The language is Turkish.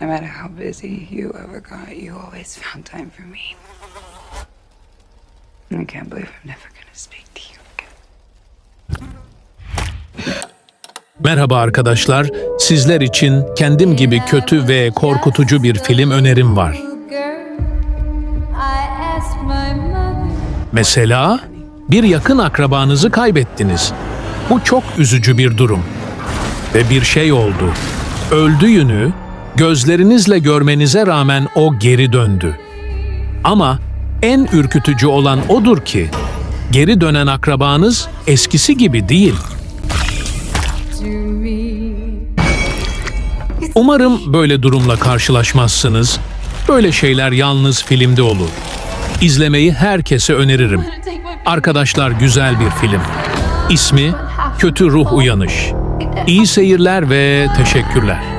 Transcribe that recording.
No matter how busy you ever got, you always found time for me. I can't believe I'm never gonna speak to you again. Merhaba arkadaşlar, sizler için kendim gibi kötü ve korkutucu bir film önerim var. Mesela bir yakın akrabanızı kaybettiniz. Bu çok üzücü bir durum. Ve bir şey oldu. Öldüğünü gözlerinizle görmenize rağmen o geri döndü. Ama en ürkütücü olan odur ki geri dönen akrabanız eskisi gibi değil. Umarım böyle durumla karşılaşmazsınız. Böyle şeyler yalnız filmde olur. İzlemeyi herkese öneririm. Arkadaşlar güzel bir film. İsmi Kötü Ruh Uyanış. İyi seyirler ve teşekkürler.